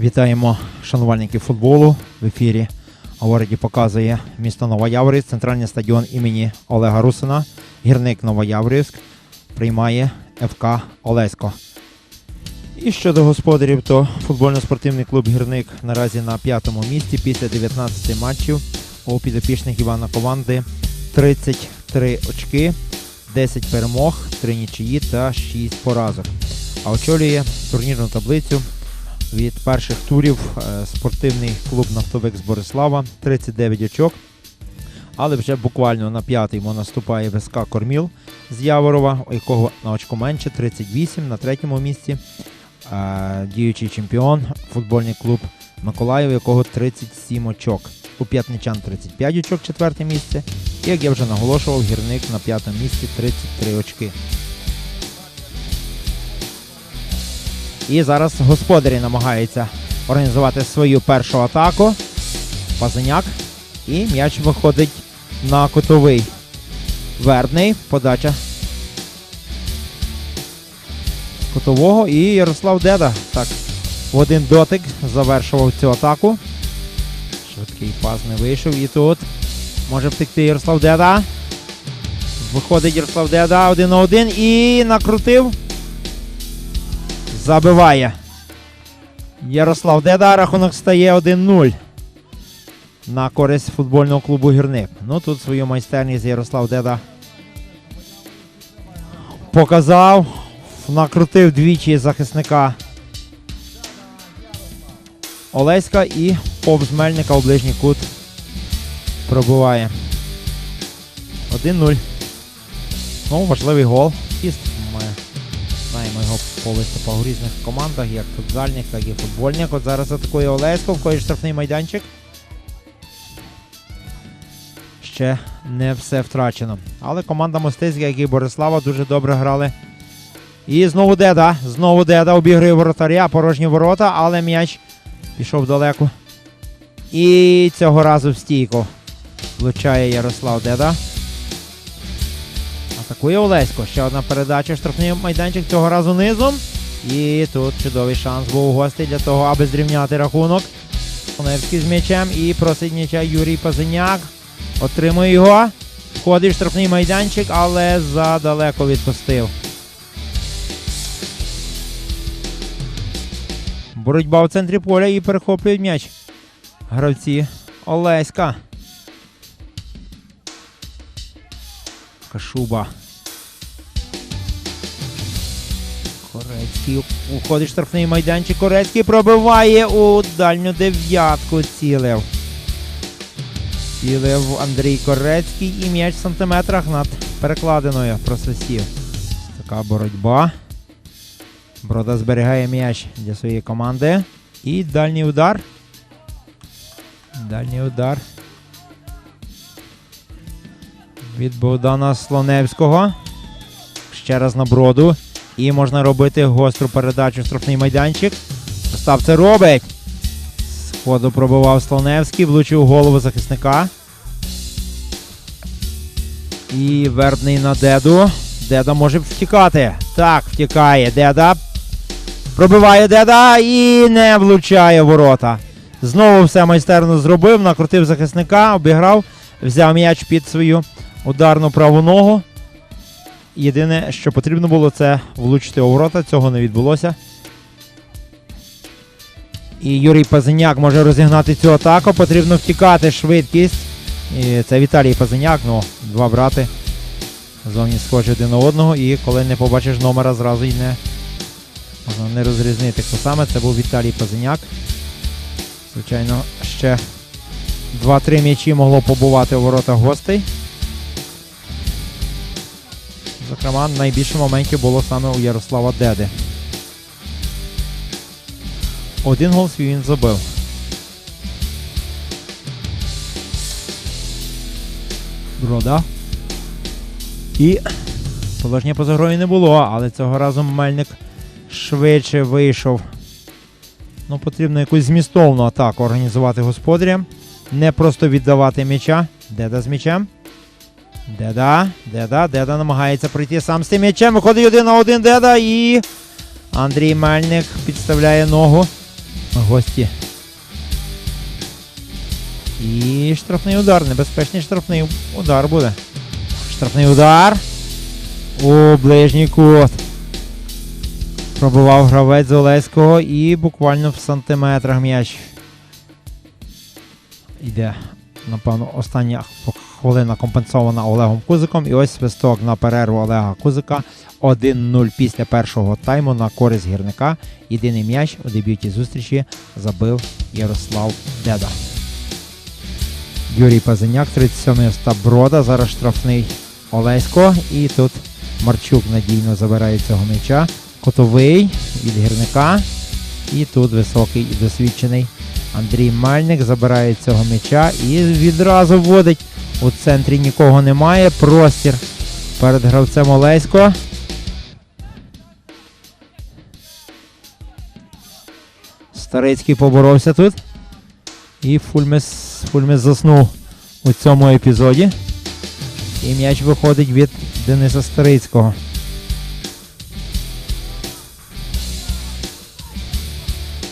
Вітаємо шанувальників футболу в ефірі. Говорить показує місто Новояворівськ, центральний стадіон імені Олега Русина. Гірник Новояворівськ приймає ФК Олесько. І щодо господарів, то футбольно-спортивний клуб Гірник наразі на п'ятому місці після 19 матчів у підопічних Івана Команди 33 очки, 10 перемог, 3 нічиї та 6 поразок. А очолює турнірну таблицю від перших турів е, спортивний клуб Нафтовик з Борислава 39 очок. Але вже буквально на п'ятому наступає ВСК Корміл з Яворова, у якого на очко менше 38 на третьому місці. Е, Діючий чемпіон, футбольний клуб Миколаїв, якого 37 очок. У п'ятничан 35 очок, четверте місце. І як я вже наголошував, гірник на п'ятому місці 33 очки. І зараз господарі намагаються організувати свою першу атаку. Пазаняк. І м'яч виходить на кутовий. Вердний. Подача. з Кутового. І Ярослав Деда. Так. В один дотик завершував цю атаку. Швидкий пас не вийшов. І тут може втекти Ярослав Деда. Виходить Ярослав Деда один на один і накрутив. Забиває. Ярослав Деда. Рахунок стає 1-0 на користь футбольного клубу Гірник. Ну тут свою майстерність Ярослав Деда показав. Накрутив двічі захисника Олеська і повз Мельника у ближній кут пробиває. 1-0. Ну, важливий гол. По виступах у різних командах, як футзальних, так і футбольних. От зараз атакує Олесько, в кої штрафний майданчик. Ще не все втрачено. Але команда Мостицька, як і Борислава, дуже добре грали. І знову Деда. Знову Деда обігрує воротаря, порожні ворота, але м'яч пішов далеко. І цього разу в стійку влучає Ярослав Деда. Атакує Олесько. Ще одна передача. Штрафний майданчик цього разу низом. І тут чудовий шанс був у гостей для того, аби зрівняти рахунок. Коневський з м'ячем і просить м'яча Юрій Пазиняк. Отримує його. Входить в штрафний майданчик, але задалеко відпустив. Боротьба в центрі поля і перехоплюють м'яч. Гравці Олеська. Кашуба. Корецький уходить штрафний майданчик. Корецький пробиває у дальню дев'ятку. Цілив. Цілив Андрій Корецький і м'яч в сантиметрах над перекладиною просвистів. Така боротьба. Брода зберігає м'яч для своєї команди. І дальній удар. Дальній удар. Від Богдана Слоневського. Ще раз на броду. І можна робити гостру передачу штрафний майданчик. Остап це робить. З ходу пробивав Слоневський, влучив голову захисника. І вербний на Деду. Деда може втікати. Так, втікає. Деда. Пробиває Деда і не влучає ворота. Знову все майстерно зробив, накрутив захисника, обіграв, взяв м'яч під свою ударну праву ногу. Єдине, що потрібно було, це влучити у ворота. Цього не відбулося. І Юрій Пазиняк може розігнати цю атаку. Потрібно втікати швидкість. І це Віталій Пазиняк, ну, два брати. Зовні схожі один на одного. І коли не побачиш номера, зразу й не можна не розрізнити, хто саме. Це був Віталій Пазиняк. Звичайно, ще 2-3 м'ячі могло побувати у воротах гостей. Зокрема, найбільше моментів було саме у Ярослава Деди. Один гол свій він забив. Брода. І положення поза грою не було, але цього разу Мельник швидше вийшов. Ну, потрібно якусь змістовну атаку організувати господарям. Не просто віддавати м'яча. Деда з м'ячем. Деда, Деда, Деда намагається пройти сам з тим м'ячем. Виходить один на один Деда і Андрій Мельник підставляє ногу. гості. І штрафний удар. Небезпечний штрафний удар буде. Штрафний удар. У ближній кут. Пробував гравець з і буквально в сантиметрах м'яч. Йде, напевно, остання хвилина компенсована Олегом Кузиком. І ось свисток на перерву Олега Кузика. 1-0 після першого тайму на користь гірника. Єдиний м'яч у дебюті зустрічі забив Ярослав Деда. Юрій Пазиняк, 37-й Остап Брода. Зараз штрафний Олесько. І тут Марчук надійно забирає цього м'яча. Котовий від гірника. І тут високий і досвідчений Андрій Мальник забирає цього м'яча і відразу вводить. У центрі нікого немає. Простір перед гравцем Олесько. Старицький поборовся тут. І Фульмес, Фульмес заснув у цьому епізоді. І м'яч виходить від Дениса Старицького.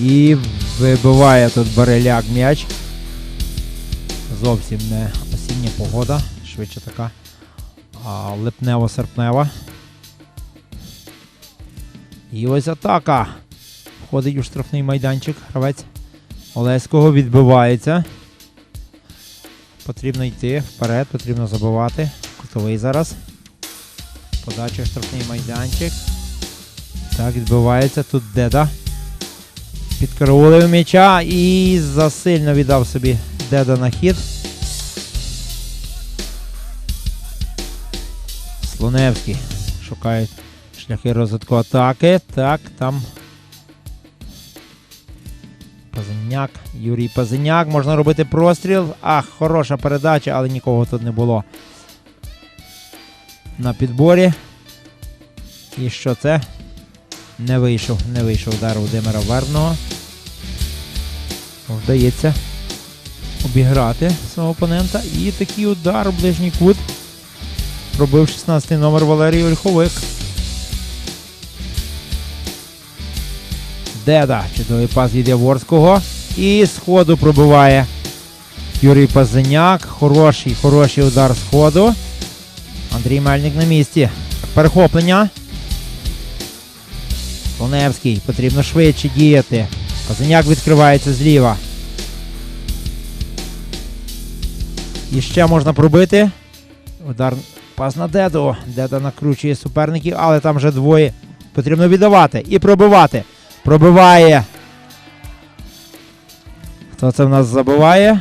І вибиває тут Бареляк м'яч. Зовсім не осіння погода, швидше така липнево-серпнева. І ось атака. Входить у штрафний майданчик. Гравець Олеського відбивається. Потрібно йти вперед, потрібно забивати. Кутовий зараз. Подача штрафний майданчик. Так, відбивається тут Деда. Підкараулив м'яча і засильно віддав собі Деда на хід. Слоневський. Шукають шляхи розвитку атаки. Так, там. Пазиняк. Юрій Пазиняк. Можна робити простріл. Ах, хороша передача, але нікого тут не було. На підборі. І що це? Не вийшов, не вийшов удар Володимира Верного. Вдається обіграти свого опонента. І такий удар у ближній кут. Пробив 16-й номер Валерій Ольховик. Деда. Чудовий пас від Яворського. І з ходу пробиває Юрій Пазиняк. Хороший, хороший удар з ходу. Андрій Мельник на місці. Перехоплення. Слоневський. Потрібно швидше діяти. Пазиняк відкривається зліва. І ще можна пробити. Удар пас на Деду. Деда накручує суперників, але там вже двоє. Потрібно віддавати і пробивати. Пробиває. Хто це в нас забиває?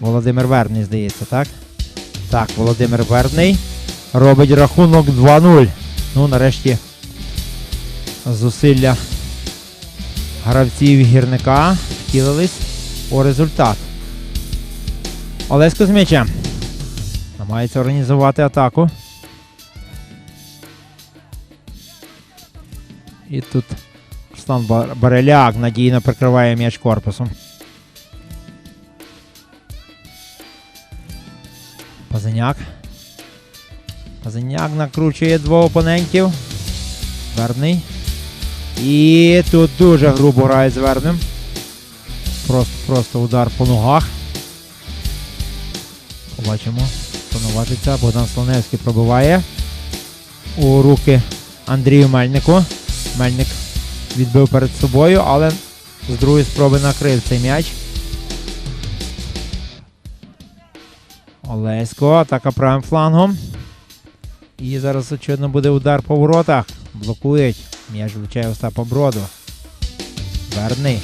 Володимир Вербний, здається, так? Так, Володимир Вербний робить рахунок 2-0. Ну, нарешті зусилля гравців гірника втілились у результат. Олесько з м'ячем. Намагається організувати атаку. І тут Руслан Бареляк надійно прикриває м'яч корпусом. Пазиняк. Пазиняк накручує двох опонентів. Верний. І тут дуже грубо грає з Верним. Просто, просто удар по ногах. Побачимо. Повноважиться. Богдан Слоневський пробиває. У руки Андрію Мельнику. Мельник відбив перед собою, але з другої спроби накрив цей м'яч. Олесько, атака правим флангом. І зараз, очевидно, буде удар по воротах. Блокують. М'яч влучає Остапа Броду. Верний.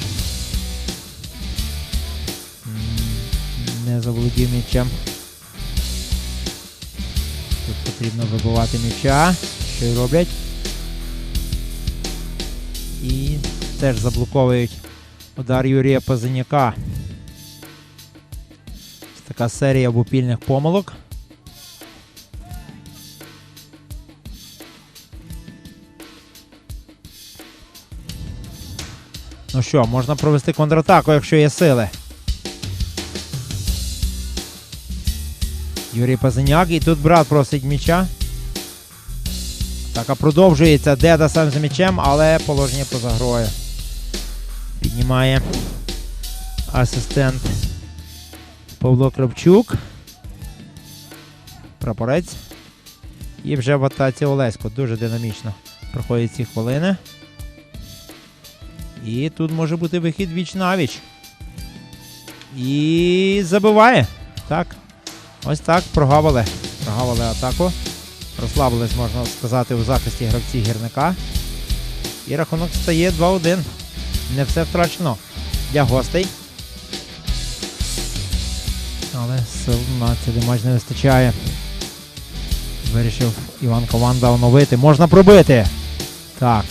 Не заволодів м'ячем. Тут потрібно вибивати м'яча. Що й роблять. І теж заблоковують удар Юрія Пазиняка. Ось Така серія бупільних помилок. Ну що, можна провести контратаку, якщо є сили. Юрій Пазиняк. І тут брат просить м'яча. Атака продовжується. Деда сам з м'ячем, але положення поза грою. Піднімає асистент Павло Кравчук. Прапорець. І вже в атаці Олесько. Дуже динамічно проходять ці хвилини. І тут може бути вихід віч навіч. І забиває. Так. Ось так прогавили. Прогавили атаку. Розслабились, можна сказати, у захисті гравці гірника. І рахунок стає 2-1. Не все втрачено для гостей. Але сил на цей матч не вистачає. Вирішив Іван Кованда оновити. Можна пробити. Так.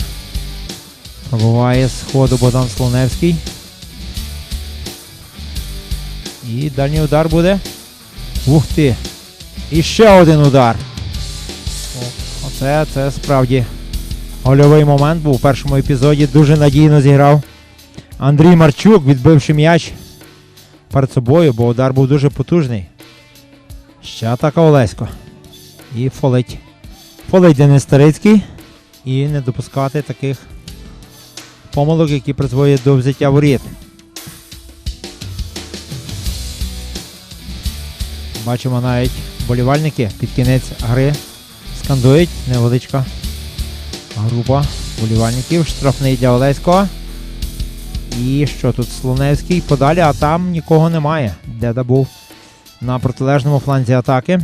Пробуває з ходу Богдан Слоневський. І дальній удар буде. Ух ти! І ще один удар. Оце це справді гольовий момент був у першому епізоді. Дуже надійно зіграв Андрій Марчук, відбивши м'яч перед собою, бо удар був дуже потужний. Ще атака Олесько. І фолить. Фолить Денис Старицький. І не допускати таких помилок, які призводять до взяття воріт. Бачимо навіть болівальники під кінець гри скандують невеличка група болівальників. Штрафний для Олеського. І що тут Слоневський подалі, а там нікого немає. Деда був на протилежному фланзі атаки.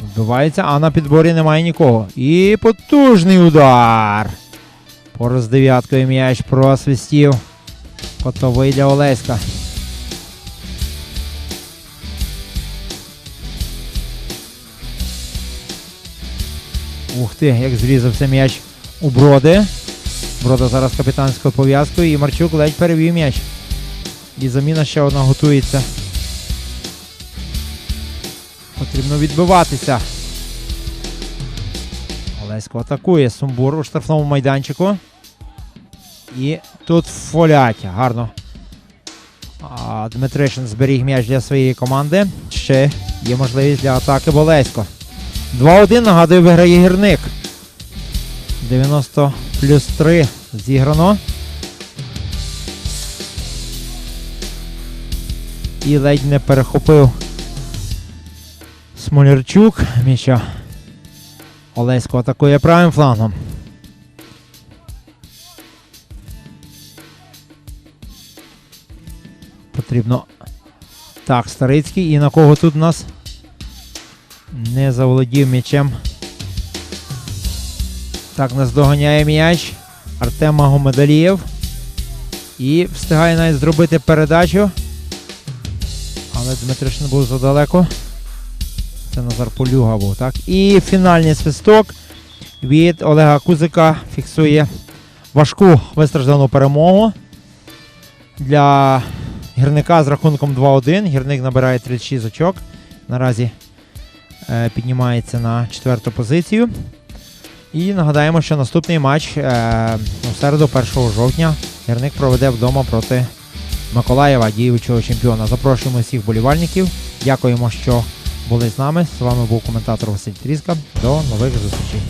Вбивається, а на підборі немає нікого. І потужний удар. Поруч з дев'яткою м'яч просвистів. Котовий для Олеська. Ух ти, як зрізався м'яч у броди. Брода зараз капітанською пов'язкою і Марчук ледь перевів м'яч. І заміна ще одна готується. Потрібно відбиватися. Олесько атакує Сумбур у штрафному майданчику. І тут фолять. Гарно. Дмитришин зберіг м'яч для своєї команди. Ще є можливість для атаки Болесько. 2-1, нагадую, виграє гірник. 90 плюс 3 зіграно. І ледь не перехопив Смолярчук м'яча. Олесько атакує правим флангом. Потрібно. Так, Старицький. І на кого тут у нас? Не заволодів м'ячем. Так, нас доганяє м'яч. Артем Магомедалієв. І встигає навіть зробити передачу. Але Дмитришин був задалеко. Це Назар Полюга був, так? І фінальний свисток від Олега Кузика фіксує важку вистраждану перемогу для гірника з рахунком 2-1. Гірник набирає 36 очок. Наразі е, піднімається на четверту позицію. І нагадаємо, що наступний матч е, у середу, 1 жовтня, гірник проведе вдома проти Миколаєва, діючого чемпіона. Запрошуємо всіх болівальників. Дякуємо, що були з нами. З вами був коментатор Василь Тріска. До нових зустрічей.